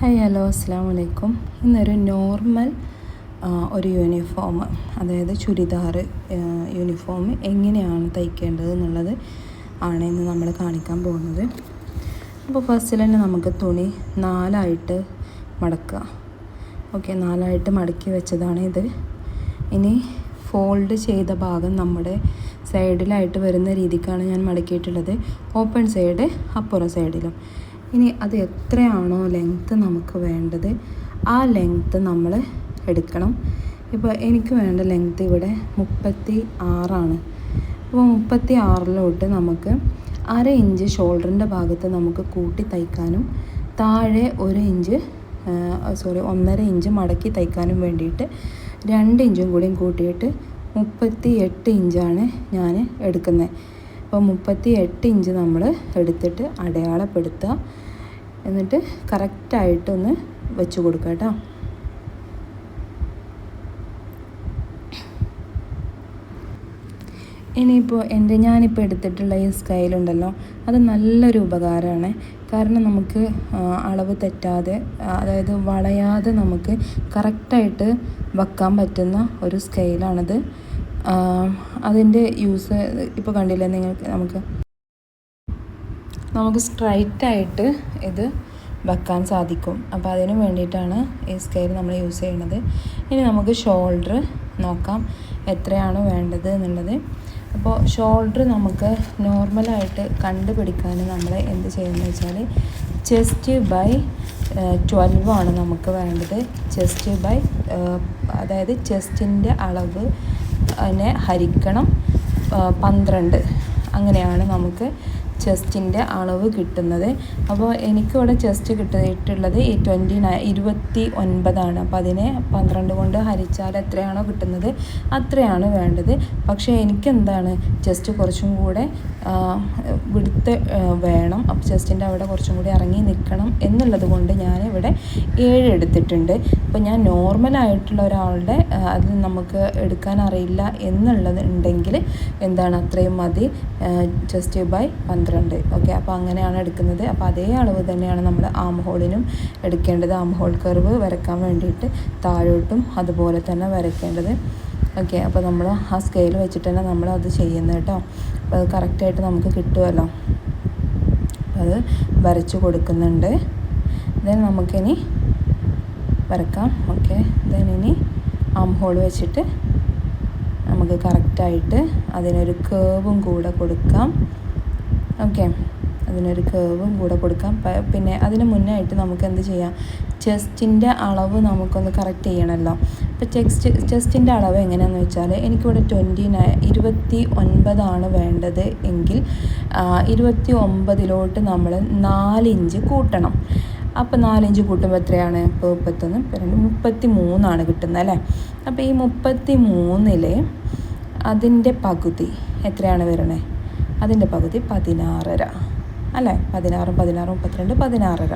Hi hello അസ്സാം വലൈക്കും ഇന്നൊരു നോർമൽ ഒരു യൂണിഫോം അതായത് ചുരിദാർ യൂണിഫോം എങ്ങനെയാണ് തയ്ക്കേണ്ടത് എന്നുള്ളത് ആണ് ഇന്ന് നമ്മൾ കാണിക്കാൻ പോകുന്നത്. അപ്പോൾ ഫസ്റ്റിൽ തന്നെ നമുക്ക് തുണി നാലായിട്ട് മടക്കുക. ഓക്കെ നാലായിട്ട് മടക്കി വെച്ചതാണ് ഇത്. ഇനി ഫോൾഡ് ചെയ്ത ഭാഗം നമ്മുടെ സൈഡിലായിട്ട് വരുന്ന രീതിക്കാണ് ഞാൻ മടക്കിയിട്ടുള്ളത്. ഓപ്പൺ സൈഡ് അപ്പുറം സൈഡിലും. ഇനി അത് എത്രയാണോ ലെങ്ത്ത് നമുക്ക് വേണ്ടത് ആ ലെങ്ത്ത് നമ്മൾ എടുക്കണം. ഇപ്പോൾ എനിക്ക് വേണ്ട ലെങ്ത്ത് ഇവിടെ മുപ്പത്തി ആറാണ് അപ്പോൾ മുപ്പത്തി ആറിലോട്ട് നമുക്ക് അര ഇഞ്ച് ഷോൾഡറിന്റെ ഭാഗത്ത് നമുക്ക് കൂട്ടി തയ്ക്കാനും താഴെ ഒരു ഇഞ്ച് സോറി ഒന്നര ഇഞ്ച് മടക്കി തയ്ക്കാനും വേണ്ടിയിട്ട് രണ്ട് ഇഞ്ചും കൂടിയും കൂട്ടിയിട്ട് മുപ്പത്തി എട്ട് ഇഞ്ചാണ് ഞാൻ എടുക്കുന്നത്. അപ്പോൾ മുപ്പത്തി എട്ട് ഇഞ്ച് നമ്മൾ എടുത്തിട്ട് അടയാളപ്പെടുത്തുക. എന്നിട്ട് കറക്റ്റായിട്ടൊന്ന് വെച്ച് കൊടുക്കുക കേട്ടോ. ഇനിയിപ്പോൾ എന്റെ ഞാനിപ്പോൾ എടുത്തിട്ടുള്ള ഈ സ്കൈലുണ്ടല്ലോ അത് നല്ലൊരു ഉപകാരമാണ്. കാരണം നമുക്ക് അളവ് തെറ്റാതെ അതായത് വളയാതെ നമുക്ക് കറക്റ്റായിട്ട് വെക്കാൻ പറ്റുന്ന ഒരു സ്കെയിലാണത് അതിന്റെ യൂസ് ഇപ്പോൾ കണ്ടില്ലേ നിങ്ങൾക്ക് നമുക്ക് നമുക്ക് സ്ട്രൈറ്റായിട്ട് ഇത് വെക്കാൻ സാധിക്കും. അപ്പോൾ അതിന് വേണ്ടിയിട്ടാണ് ഈ സ്കെയിൽ നമ്മൾ യൂസ് ചെയ്യുന്നത്. ഇനി നമുക്ക് ഷോൾഡർ നോക്കാം. എത്രയാണ് വേണ്ടത് എന്നുള്ളത്. അപ്പോൾ ഷോൾഡർ നമുക്ക് നോർമലായിട്ട് കണ്ടുപിടിക്കാൻ നമ്മൾ എന്ത് ചെയ്യുന്നത് വെച്ചാൽ ചെസ്റ്റ് ബൈ ട്വൽവ് ആണ് നമുക്ക് വേണ്ടത്. ചെസ്റ്റ് ബൈ അതായത് ചെസ്റ്റിന്റെ അളവ് അതിനെ ഹരിക്കണം പന്ത്രണ്ട്. അങ്ങനെയാണ് നമുക്ക് ചെസ്റ്റിന്റെ അളവ് കിട്ടുന്നത്. അപ്പോൾ എനിക്കിവിടെ ചെസ്റ്റ് കിട്ടിയിട്ടുള്ളത് ഈ ട്വന്റി നയൻ ഇരുപത്തി ഒൻപതാണ്. അപ്പോൾ അതിനെ പന്ത്രണ്ട് കൊണ്ട് ഹരിച്ചാൽ എത്രയാണോ കിട്ടുന്നത്? അത്രയാണ് വേണ്ടത്. പക്ഷേ എനിക്കെന്താണ്? ചെസ്റ്റ് കുറച്ചും കൂടെ വിടുത്ത് വേണം. അപ്പോൾ ചെസ്റ്റിന്റെ അവിടെ കുറച്ചും കൂടി ഇറങ്ങി നിൽക്കണം എന്നുള്ളത് കൊണ്ട് ഞാൻ ഇവിടെ ഏഴ് എടുത്തിട്ടുണ്ട്. അപ്പോൾ ഞാൻ നോർമലായിട്ടുള്ള ഒരാളുടെ അത് നമുക്ക് എടുക്കാൻ അറിയില്ല എന്നുള്ളത് ഉണ്ടെങ്കിൽ എന്താണ് അത്രയും മതി. ചെസ്റ്റ് ബൈ പന്ത്രണ്ട്. ഓക്കെ അപ്പോൾ അങ്ങനെയാണ് എടുക്കുന്നത്. അപ്പോൾ അതേ അളവ് തന്നെയാണ് നമ്മൾ ആം ഹോളിനും എടുക്കേണ്ടത്. ആം ഹോൾ കർവ് വരയ്ക്കാൻ വേണ്ടിയിട്ട് താഴോട്ടും അതുപോലെ തന്നെ വരയ്ക്കേണ്ടത്. ഓക്കെ അപ്പോൾ നമ്മൾ ആ സ്കെയിൽ വെച്ചിട്ട് തന്നെ നമ്മൾ അത് ചെയ്യുന്നത് കേട്ടോ. അപ്പോൾ അത് കറക്റ്റായിട്ട് നമുക്ക് കിട്ടുമല്ലോ. അത് വരച്ച് കൊടുക്കുന്നുണ്ട്. ദെൻ നമുക്കിനി വരക്കാം ഓക്കെ ദെൻ ഇനി ആം ഹോൾ വെച്ചിട്ട് നമുക്ക് കറക്റ്റായിട്ട് അതിനൊരു കേവും കൂടെ കൊടുക്കാം. ഓക്കെ അതിനൊരു കേവും കൂടെ കൊടുക്കാം. പിന്നെ അതിന് മുന്നേ ആയിട്ട് നമുക്ക് എന്ത് ചെയ്യാം? ചെസ്റ്റിന്റെ അളവ് നമുക്കൊന്ന് കറക്റ്റ് ചെയ്യണമല്ലോ അപ്പോൾ ചെസ്റ്റ് ചെസ്റ്റിന്റെ അളവ് എങ്ങനെയാണെന്ന് വെച്ചാൽ എനിക്കിവിടെ ട്വന്റി നയൻ ഇരുപത്തി ഒൻപതാണ് വേണ്ടത് എങ്കിൽ ഇരുപത്തി ഒമ്പതിലോട്ട് നമ്മൾ നാലിഞ്ച് കൂട്ടണം. അപ്പോൾ നാലിഞ്ച് കൂട്ടുമ്പോൾ എത്രയാണ്? ഇപ്പോൾ മുപ്പത്തൊന്ന് രണ്ട് മുപ്പത്തി മൂന്നാണ് കിട്ടുന്നത് അല്ലേ? അപ്പോൾ ഈ മുപ്പത്തി മൂന്നിൽ അതിന്റെ പകുതി എത്രയാണ് വരണേ? അതിന്റെ പകുതി പതിനാറര അല്ലേ? പതിനാറും പതിനാറും മുപ്പത്തിരണ്ട് പതിനാറര.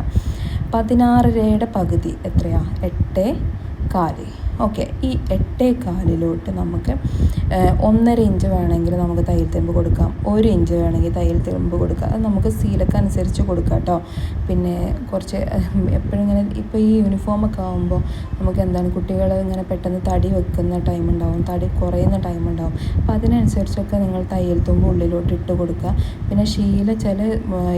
പതിനാറരയുടെ പകുതി എത്രയാണ് എട്ട് കാൽ. ഓക്കെ ഈ എട്ടേ കാലിലോട്ട് നമുക്ക് ഒന്നര ഇഞ്ച് വേണമെങ്കിൽ നമുക്ക് തയ്യൽ തെമ്പ് കൊടുക്കാം. ഒരു ഇഞ്ച് വേണമെങ്കിൽ തയ്യൽ തെമ്പ് കൊടുക്കാം. അത് നമുക്ക് സീലൊക്കെ അനുസരിച്ച് കൊടുക്കാം കേട്ടോ പിന്നെ കുറച്ച് എപ്പോഴും ഇങ്ങനെ ഇപ്പോൾ ഈ യൂണിഫോമൊക്കെ ആകുമ്പോൾ നമുക്ക് എന്താണ് കുട്ടികൾ ഇങ്ങനെ പെട്ടെന്ന് തടി വെക്കുന്ന ടൈം ഉണ്ടാവും തടി കുറയുന്ന ടൈം ഉണ്ടാവും. അപ്പോൾ അതിനനുസരിച്ചൊക്കെ നിങ്ങൾ തയ്യൽ തുമ്പ് ഉള്ളിലോട്ട് ഇട്ട് കൊടുക്കുക. പിന്നെ ശീല ചില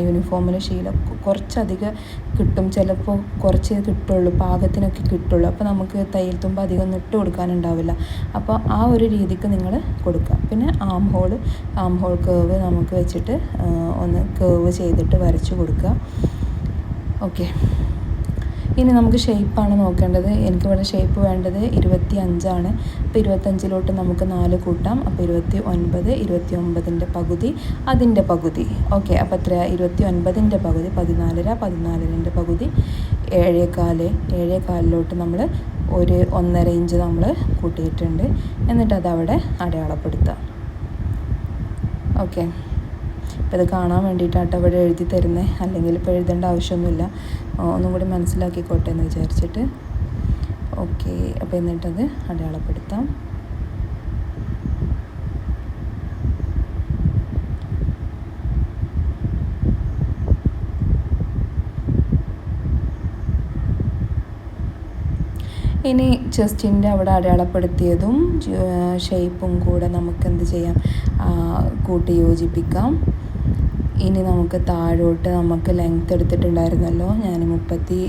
യൂണിഫോമിൽ ശീല കുറച്ചധികം കിട്ടും. ചിലപ്പോൾ കുറച്ച് കിട്ടുള്ളൂ പാകത്തിനൊക്കെ കിട്ടുള്ളൂ. അപ്പോൾ നമുക്ക് തയ്യൽ തുമ്പ് അധികം ഒന്നും കൊടുക്കാനുണ്ടാവില്ല. അപ്പോൾ ആ ഒരു രീതിക്ക് നിങ്ങൾ കൊടുക്കുക പിന്നെ arm hole arm hole curve നമുക്ക് വെച്ചിട്ട് ഒന്ന് കേവ് ചെയ്തിട്ട് വരച്ച് കൊടുക്കുക ഓക്കെ ഇനി നമുക്ക് ഷേപ്പാണ് നോക്കേണ്ടത്. എനിക്കിവിടെ ഷേപ്പ് വേണ്ടത് ഇരുപത്തി അഞ്ചാണ് അപ്പോൾ ഇരുപത്തഞ്ചിലോട്ട് നമുക്ക് നാല് കൂട്ടാം. അപ്പോൾ ഇരുപത്തി ഒൻപത് ഇരുപത്തി ഒമ്പതിന്റെ പകുതി അതിന്റെ പകുതി. ഓക്കെ അപ്പോൾ എത്ര ഇരുപത്തി ഒൻപതിന്റെ പകുതി പതിനാലര പതിനാലരന്റെ പകുതി. ഏഴേകാൽ ഏഴേകാലിലോട്ട് നമ്മൾ ഒരു ഒന്നര ഇഞ്ച് നമ്മൾ കൂട്ടിയിട്ടുണ്ട്. എന്നിട്ട് അതവിടെ അടയാളപ്പെടുത്തുക. ഓക്കെ അപ്പോൾ ഇത് കാണാൻ വേണ്ടിയിട്ടാട്ടോ ഇവിടെ എഴുതി തരുന്നത് അല്ലെങ്കിൽ ഇപ്പോൾ എഴുതേണ്ട ആവശ്യമൊന്നുമില്ല. ഒന്നും കൂടി മനസ്സിലാക്കിക്കോട്ടെ എന്ന് വിചാരിച്ചിട്ട്. ഓക്കെ അപ്പോൾ എന്നിട്ടത് അടയാളപ്പെടുത്താം. ഇനി ചെസ്റ്റിന്റെ അവിടെ അടയാളപ്പെടുത്തിയതും ഷേപ്പും കൂടെ നമുക്ക് എന്ത് ചെയ്യാം കൂട്ടി യോജിപ്പിക്കാം. ഇനി നമുക്ക് താഴോട്ട് നമുക്ക് ലെങ്ത് എടുത്തിട്ടുണ്ടായിരുന്നല്ലോ. ഞാൻ മുപ്പത്തി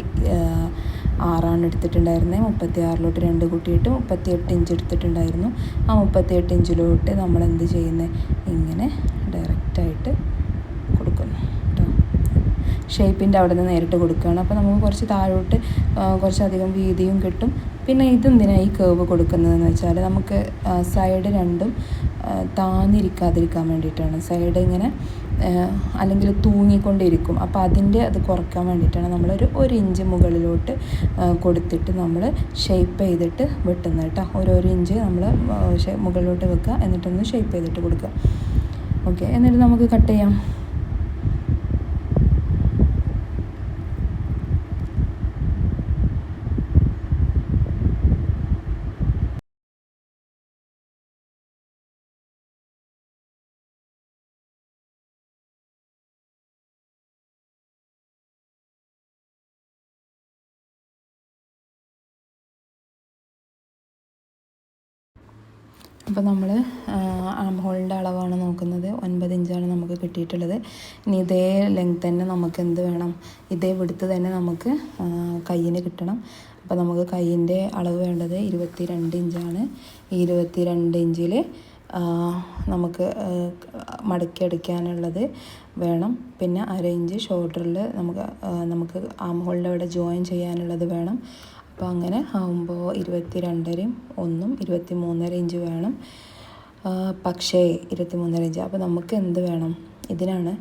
ആറാണ് എടുത്തിട്ടുണ്ടായിരുന്നത് മുപ്പത്തി ആറിലോട്ട് രണ്ട് കൂട്ടിയിട്ട് മുപ്പത്തി എട്ട് ഇഞ്ച് എടുത്തിട്ടുണ്ടായിരുന്നു. ആ മുപ്പത്തി എട്ട് ഇഞ്ചിലോട്ട് നമ്മൾ എന്ത് ചെയ്യുന്നത് ഇങ്ങനെ ഡയറക്റ്റായിട്ട് കൊടുക്കുന്നു. ഷേപ്പിന്റെ അവിടെ നിന്ന് നേരിട്ട് കൊടുക്കുകയാണ്. അപ്പോൾ നമുക്ക് കുറച്ച് താഴോട്ട് കുറച്ചധികം വീതിയും കിട്ടും. പിന്നെ ഇതെന്തിനാണ് ഈ കേവ് കൊടുക്കുന്നതെന്ന് വെച്ചാൽ നമുക്ക് സൈഡ് രണ്ടും താന്നിരിക്കാതിരിക്കാൻ വേണ്ടിയിട്ടാണ്. സൈഡ് ഇങ്ങനെ അല്ലെങ്കിൽ തൂങ്ങിക്കൊണ്ടിരിക്കും. അപ്പോൾ അതിന്റെ അത് കുറയ്ക്കാൻ വേണ്ടിയിട്ടാണ് നമ്മളൊരു ഒരു ഇഞ്ച് മുകളിലോട്ട് കൊടുത്തിട്ട് നമ്മൾ ഷേപ്പ് ചെയ്തിട്ട് വെട്ടുന്നത് കേട്ടോ. ഓരോരോ ഇഞ്ച് നമ്മൾ മുകളിലോട്ട് വെക്കുക. എന്നിട്ടൊന്ന് ഷേപ്പ് ചെയ്തിട്ട് കൊടുക്കുക. ഓക്കെ. എന്നിട്ട് നമുക്ക് കട്ട് ചെയ്യാം. അപ്പോൾ നമ്മൾ ആം ഹോളിന്റെ അളവാണ് നോക്കുന്നത്. ഒൻപത് ഇഞ്ചാണ് നമുക്ക് കിട്ടിയിട്ടുള്ളത്. ഇനി ഇതേ ലെങ്ത് തന്നെ നമുക്ക് എന്ത് വേണം? ഇതേ വിടുത്ത് തന്നെ നമുക്ക് കയ്യിന് കിട്ടണം. അപ്പോൾ നമുക്ക് കയ്യിന്റെ അളവ് വേണ്ടത് ഇരുപത്തി രണ്ട് ഇഞ്ചാണ്. ഈ ഇരുപത്തി രണ്ട് ഇഞ്ചിൽ നമുക്ക് മടക്കി അടിക്കാനുള്ളത് വേണം. പിന്നെ അര ഇഞ്ച് ഷോൾഡറിൽ നമുക്ക് നമുക്ക് ആം ഹോളിന്റെ അവിടെ ജോയിൻ ചെയ്യാനുള്ളത് വേണം. അപ്പോൾ അങ്ങനെ ആകുമ്പോൾ ഇരുപത്തി രണ്ടരയും ഒന്നും ഇരുപത്തി മൂന്നര ഇഞ്ച് വേണം. പക്ഷേ ഇരുപത്തി മൂന്നര ഇഞ്ച്. അപ്പോൾ നമുക്ക് എന്ത് വേണം? ഇതിനാണ്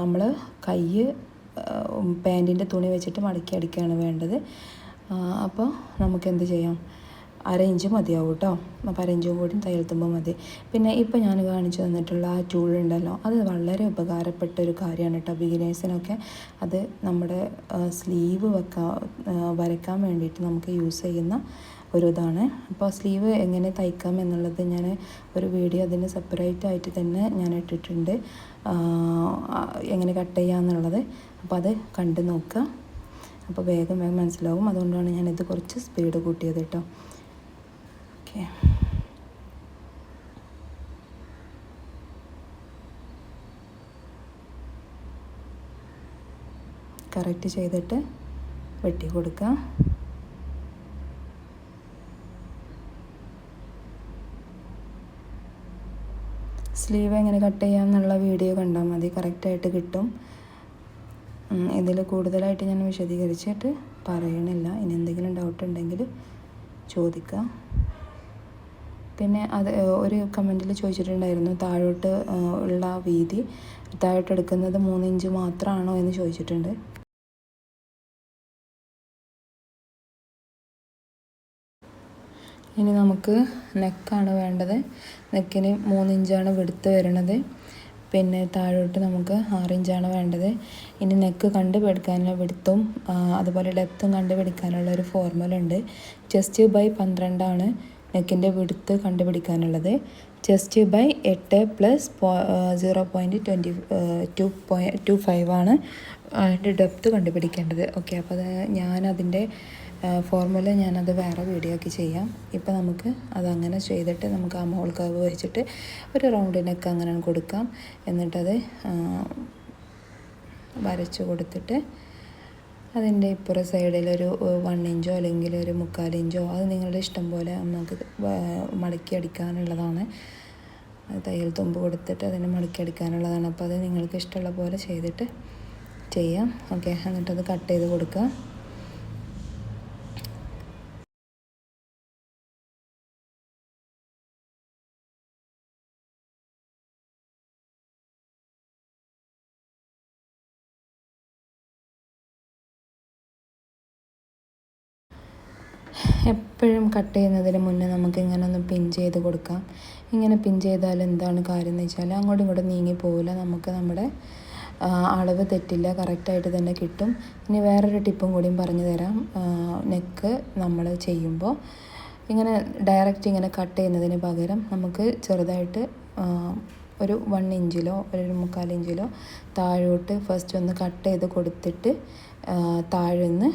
നമ്മൾ കൈ പാന്റിന്റെ തുണി വെച്ചിട്ട് മടക്കി അടിക്കുകയാണ് വേണ്ടത്. അപ്പോൾ നമുക്ക് എന്ത് ചെയ്യാം? അര മതിയാവും കേട്ടോ അപ്പോൾ അര കൂടി തയ്യൽത്തുമ്പോൾ മതി. പിന്നെ ഇപ്പോൾ ഞാൻ കാണിച്ചു തന്നിട്ടുള്ള ആ ടൂൾ ഉണ്ടല്ലോ അത് വളരെ ഉപകാരപ്പെട്ട ഒരു കാര്യമാണ് കേട്ടോ ബിഗിനേഴ്സിനൊക്കെ അത് നമ്മുടെ സ്ലീവ് വെക്കാൻ വരയ്ക്കാൻ വേണ്ടിയിട്ട് നമുക്ക് യൂസ് ചെയ്യുന്ന ഒരു ഇതാണ് അപ്പോൾ സ്ലീവ് എങ്ങനെ തയ്ക്കാം എന്നുള്ളത് ഞാൻ ഒരു വീഡിയോ അതിന് സെപ്പറേറ്റ് ആയിട്ട് തന്നെ ഞാൻ ഇട്ടിട്ടുണ്ട്. എങ്ങനെ കട്ട് ചെയ്യാമെന്നുള്ളത് അപ്പോൾ അത് കണ്ടു നോക്കുക അപ്പോൾ വേഗം വേഗം മനസ്സിലാവും. അതുകൊണ്ടാണ് ഞാനിത് കുറച്ച് സ്പീഡ് കൂട്ടിയത് കേട്ടോ ഓക്കെ. കറക്റ്റ് ചെയ്തിട്ട് വെട്ടി കൊടുക്കുക സ്ലീവ് എങ്ങനെ കട്ട് ചെയ്യാമെന്നുള്ള വീഡിയോ കണ്ടാൽ മതി. കറക്റ്റായിട്ട് കിട്ടും. ഇതിൽ കൂടുതലായിട്ട് ഞാൻ വിശദീകരിച്ചിട്ട് പറയണില്ല. ഇനി എന്തെങ്കിലും ഡൗട്ട് ഉണ്ടെങ്കിൽ ചോദിക്കുക പിന്നെ അത് ഒരു കമന്റിൽ ചോദിച്ചിട്ടുണ്ടായിരുന്നു താഴോട്ട് ഉള്ള വീതി താഴോട്ട് എടുക്കുന്നത് മൂന്ന് ഇഞ്ച് മാത്രമാണോ എന്ന് ചോദിച്ചിട്ടുണ്ട്. ഇനി നമുക്ക് നെക്കാണ് വേണ്ടത്. നെക്കിന് മൂന്നിഞ്ചാണ് വെടുത്ത് വരുന്നത് പിന്നെ താഴോട്ട് നമുക്ക് ആറിഞ്ചാണ് വേണ്ടത്. ഇനി നെക്ക് കണ്ടുപിടിക്കാനുള്ള വെടുത്തും അതുപോലെ ഡെപ്തും കണ്ടുപിടിക്കാനുള്ള ഒരു ഫോർമുല ഉണ്ട്. ചെസ്റ്റ് ബൈ പന്ത്രണ്ടാണ്. നെക്കിന്റെ വിടുത്ത് കണ്ടുപിടിക്കാനുള്ളത്. ചെസ്റ്റ് ബൈ എട്ട് plus zero point twenty two പോയി ടു ഫൈവ് ആണ് അതിന്റെ ഡെപ്ത്ത് കണ്ടുപിടിക്കേണ്ടത്. ഓക്കെ അപ്പോൾ അത് ഞാനതിന്റെ ഫോർമുല ഞാനത് വേറെ വീഡിയോ ഒക്കെ ചെയ്യാം. ഇപ്പോൾ നമുക്ക് അതങ്ങനെ ചെയ്തിട്ട് നമുക്ക് ആ മോൾ കർവ് വെച്ചിട്ട് ഒരു റൗണ്ടിനൊക്കെ അങ്ങനെ കൊടുക്കാം. എന്നിട്ടത് വരച്ച് കൊടുത്തിട്ട് അതിന്റെ ഇപ്പുറ സൈഡിൽ ഒരു വൺ ഇഞ്ചോ അല്ലെങ്കിൽ ഒരു മുക്കാൽ ഇഞ്ചോ അത് നിങ്ങളുടെ ഇഷ്ടം പോലെ നമുക്ക് മടക്കി അടിക്കാനുള്ളതാണ്. തയ്യൽ തുമ്പ് കൊടുത്തിട്ട് അതിനെ മടക്കി അടിക്കാനുള്ളതാണ്. അപ്പോൾ അത് നിങ്ങൾക്ക് ഇഷ്ടമുള്ള പോലെ ചെയ്തിട്ട് ചെയ്യാം. ഓക്കെ എന്നിട്ടത് കട്ട് ചെയ്ത് കൊടുക്കുക. എപ്പോഴും കട്ട് ചെയ്യുന്നതിന് മുന്നേ നമുക്ക് ഇങ്ങനെ ഒന്ന് പിൻ ചെയ്ത് കൊടുക്കാം. ഇങ്ങനെ പിൻ ചെയ്താൽ എന്താണ് കാര്യം എന്ന് വെച്ചാൽ അങ്ങോട്ടും ഇങ്ങോട്ടും നീങ്ങി പോവില്ല. നമുക്ക് നമ്മുടെ അളവ് തെറ്റില്ല. കറക്റ്റായിട്ട് തന്നെ കിട്ടും. ഇനി വേറൊരു ടിപ്പും കൂടിയും പറഞ്ഞു തരാം. നെക്ക് നമ്മൾ ചെയ്യുമ്പോൾ ഇങ്ങനെ ഡയറക്റ്റ് ഇങ്ങനെ കട്ട് ചെയ്യുന്നതിന് പകരം നമുക്ക് ചെറുതായിട്ട് ഒരു വൺ ഇഞ്ചിലോ ഒരു മുക്കാൽ ഇഞ്ചിലോ താഴോട്ട് ഫസ്റ്റ് ഒന്ന് കട്ട് ചെയ്ത് കൊടുത്തിട്ട് താഴെന്ന്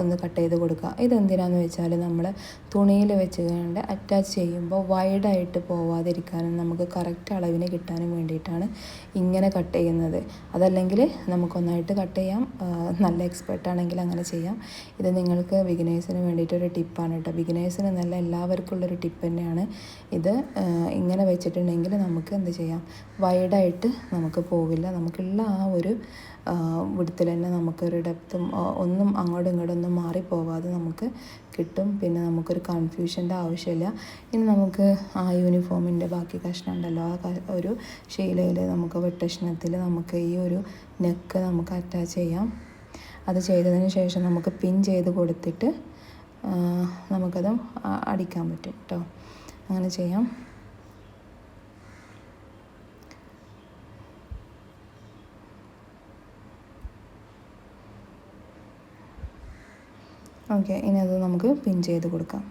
ഒന്ന് കട്ട് ചെയ്ത് കൊടുക്കുക. ഇതെന്തിനാന്ന് വെച്ചാൽ നമ്മൾ തുണിയിൽ വെച്ച് കണ്ട് അറ്റാച്ച് ചെയ്യുമ്പോൾ വൈഡായിട്ട് പോവാതിരിക്കാനും നമുക്ക് കറക്റ്റ് അളവിന് കിട്ടാനും വേണ്ടിയിട്ടാണ് ഇങ്ങനെ കട്ട് ചെയ്യുന്നത്. അതല്ലെങ്കിൽ നമുക്കൊന്നായിട്ട് കട്ട് ചെയ്യാം. നല്ല എക്സ്പെർട്ട് ആണെങ്കിൽ അങ്ങനെ ചെയ്യാം. ഇത് നിങ്ങൾക്ക് ബിഗിനേഴ്സിന് വേണ്ടിയിട്ടൊരു ടിപ്പാണ് കേട്ടോ ബിഗിനേഴ്സിന് നല്ല എല്ലാവർക്കും ഉള്ളൊരു ടിപ്പ് തന്നെയാണ് ഇത്. ഇങ്ങനെ വെച്ചിട്ടുണ്ടെങ്കിൽ നമുക്ക് എന്ത് ചെയ്യാം? വൈഡായിട്ട് നമുക്ക് പോവില്ല. നമുക്കുള്ള ആ ഒരു വിടത്തിൽ തന്നെ നമുക്കൊരു ഡെപ്തും ഒന്നും അങ്ങോട്ടും ഇങ്ങോട്ടും ഒന്നും മാറിപ്പോവാതെ നമുക്ക് കിട്ടും. പിന്നെ നമുക്കൊരു കൺഫ്യൂഷന്റെ ആവശ്യമില്ല. ഇനി നമുക്ക് ആ യൂണിഫോമിന്റെ ബാക്കി കഷ്ണം ഉണ്ടല്ലോ ആ ഒരു ശീലയിൽ നമുക്ക് വെട്ടഷ്ണത്തിൽ നമുക്ക് ഈ ഒരു നെക്ക് നമുക്ക് അറ്റാച്ച് ചെയ്യാം. അത് ചെയ്തതിന് ശേഷം നമുക്ക് പിൻ ചെയ്ത് കൊടുത്തിട്ട് നമുക്കത് അടിക്കാൻ പറ്റും കേട്ടോ അങ്ങനെ ചെയ്യാം. ഓക്കെ ഇനി അത് നമുക്ക് പിൻ ചെയ്ത് കൊടുക്കാം.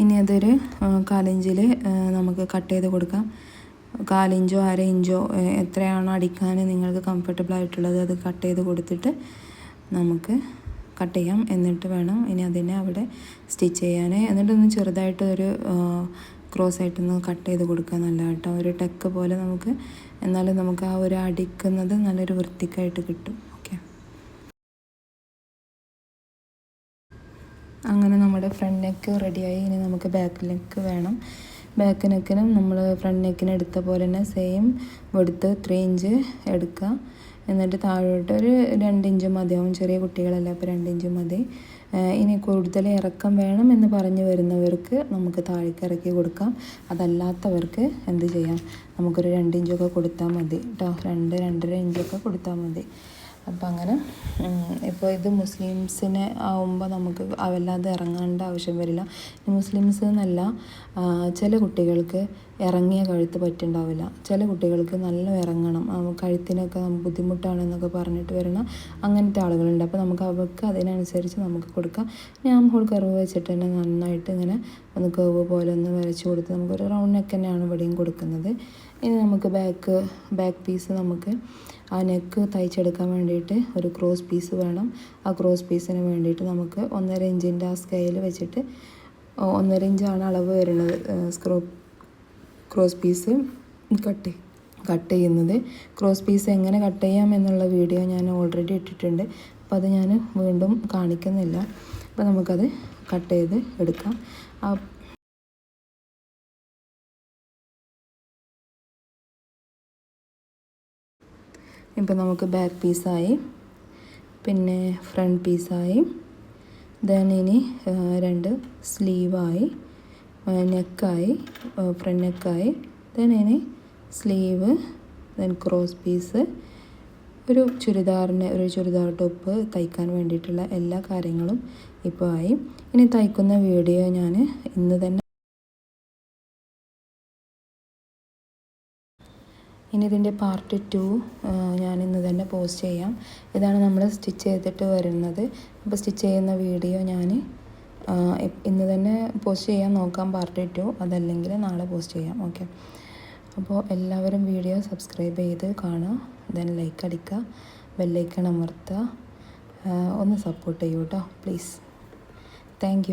ഇനി അതൊരു കാലിഞ്ചിൽ നമുക്ക് കട്ട് ചെയ്ത് കൊടുക്കാം. കാലിഞ്ചോ അര ഇഞ്ചോ എത്രയാണോ അടിക്കാൻ നിങ്ങൾക്ക് കംഫർട്ടബിൾ ആയിട്ടുള്ളത് അത് കട്ട് ചെയ്ത് കൊടുത്തിട്ട് നമുക്ക് കട്ട് ചെയ്യാം. എന്നിട്ട് വേണം ഇനി അതിനെ അവിടെ സ്റ്റിച്ച് ചെയ്യാൻ എന്നിട്ടൊന്ന് ചെറുതായിട്ട് ഒരു ക്രോസ് ആയിട്ടൊന്ന് കട്ട് ചെയ്ത് കൊടുക്കുക നല്ല കേട്ടോ ഒരു ടെക്ക് പോലെ നമുക്ക് എന്നാലും നമുക്ക് ആ ഒരു അടിക്കുന്നത് നല്ലൊരു വൃത്തിക്കായിട്ട് കിട്ടും. അങ്ങനെ നമ്മുടെ ഫ്രണ്ട് നെക്ക് റെഡിയായി ഇനി നമുക്ക് ബാക്ക് നെക്ക് വേണം. ബാക്ക് നെക്കിനും നമ്മൾ ഫ്രണ്ട് നെക്കിന് എടുത്ത പോലെ തന്നെ സെയിം എടുത്ത് ത്രീ ഇഞ്ച് എടുക്കുക. എന്നിട്ട് താഴോട്ട് ഒരു രണ്ട് ഇഞ്ച് മതിയാവും ചെറിയ കുട്ടികളല്ല അപ്പോൾ രണ്ട് ഇഞ്ച് മതി. ഇനി കൂടുതൽ ഇറക്കം വേണം എന്ന് പറഞ്ഞു വരുന്നവർക്ക് നമുക്ക് താഴേക്ക് ഇറക്കി കൊടുക്കാം. അതല്ലാത്തവർക്ക് എന്ത് ചെയ്യാം? നമുക്കൊരു രണ്ട് ഇഞ്ചൊക്കെ കൊടുത്താൽ മതി കേട്ടോ രണ്ട് രണ്ടര ഇഞ്ചൊക്കെ കൊടുത്താൽ മതി. അപ്പം അങ്ങനെ ഇപ്പോൾ ഇത് മുസ്ലിംസിനെ ആവുമ്പോൾ നമുക്ക് വല്ലാതെ ഇറങ്ങേണ്ട ആവശ്യം വരില്ല. മുസ്ലിംസ് എന്നല്ല ചില കുട്ടികൾക്ക് ഇറങ്ങിയ കഴുത്ത് പറ്റുണ്ടാവില്ല. ചില കുട്ടികൾക്ക് നല്ല ഇറങ്ങണം കഴുത്തിനൊക്കെ ബുദ്ധിമുട്ടാണ് എന്നൊക്കെ പറഞ്ഞിട്ട് വരുന്ന അങ്ങനത്തെ ആളുകളുണ്ട്. അപ്പോൾ നമുക്ക് അവർക്ക് അതിനനുസരിച്ച് നമുക്ക് കൊടുക്കാം. ഞാൻ ഹോൾ കർവ് വെച്ചിട്ട് തന്നെ നന്നായിട്ട് ഇങ്ങനെ ഒന്ന് കർവ് പോലെ ഒന്ന് വരച്ച് കൊടുത്ത് നമുക്കൊരു റൗണ്ട് നെക്ക് തന്നെയാണ് ഇവിടെയും കൊടുക്കുന്നത്. ഇനി നമുക്ക് ബാക്ക് ബാക്ക് പീസ് നമുക്ക് ആ നെക്ക് തയ്ച്ചെടുക്കാൻ വേണ്ടിയിട്ട് ഒരു ക്രോസ് പീസ് വേണം. ആ ക്രോസ് പീസിന് വേണ്ടിയിട്ട് നമുക്ക് ഒന്നര ഇഞ്ചിന്റെ ആ സ്കെയിൽ വെച്ചിട്ട് ഒന്നര ഇഞ്ചാണ് അളവ് വരുന്നത്. സ്ക്രോ ക്രോസ് പീസ് കട്ട് കട്ട് ചെയ്യുന്നത്. ക്രോസ് പീസ് എങ്ങനെ കട്ട് ചെയ്യാം എന്നുള്ള വീഡിയോ ഞാൻ ഓൾറെഡി ഇട്ടിട്ടുണ്ട്. അപ്പോൾ അത് ഞാൻ വീണ്ടും കാണിക്കുന്നില്ല. അപ്പോൾ നമുക്കത് കട്ട് ചെയ്ത് എടുക്കാം. ആ ഇപ്പം നമുക്ക് ബാക്ക് പീസായി പിന്നെ ഫ്രണ്ട് പീസായി ദെൻ ഇനി രണ്ട് സ്ലീവായി നെക്കായി ഫ്രണ്ട് നെക്കായി ദെൻ ഇനി സ്ലീവ് ദെൻ ക്രോസ് പീസ് ഒരു ചുരിദാറിന് ഒരു ചുരിദാർ ടോപ്പ് തയ്ക്കാൻ വേണ്ടിയിട്ടുള്ള എല്ലാ കാര്യങ്ങളും ഇപ്പോൾ ആയി. ഇനി തയ്ക്കുന്ന വീഡിയോ ഞാൻ ഇന്ന് തന്നെ ഇനി ഇതിന്റെ പാർട്ട് ടു ഞാൻ ഇന്ന് തന്നെ പോസ്റ്റ് ചെയ്യാം. ഇതാണ് നമ്മൾ സ്റ്റിച്ച് ചെയ്തിട്ട് വരുന്നത്. അപ്പോൾ സ്റ്റിച്ച് ചെയ്യുന്ന വീഡിയോ ഞാൻ ഇന്ന് തന്നെ പോസ്റ്റ് ചെയ്യാൻ നോക്കാം പാർട്ട് ടു അതല്ലെങ്കിൽ നാളെ പോസ്റ്റ് ചെയ്യാം. ഓക്കെ അപ്പോൾ എല്ലാവരും വീഡിയോ സബ്സ്ക്രൈബ് ചെയ്ത് കാണുക ദെൻ ലൈക്ക് അടിക്കുക ബെല്ലൈക്കൺ അമർത്തുക ഒന്ന് സപ്പോർട്ട് ചെയ്യൂ കേട്ടോ പ്ലീസ് താങ്ക്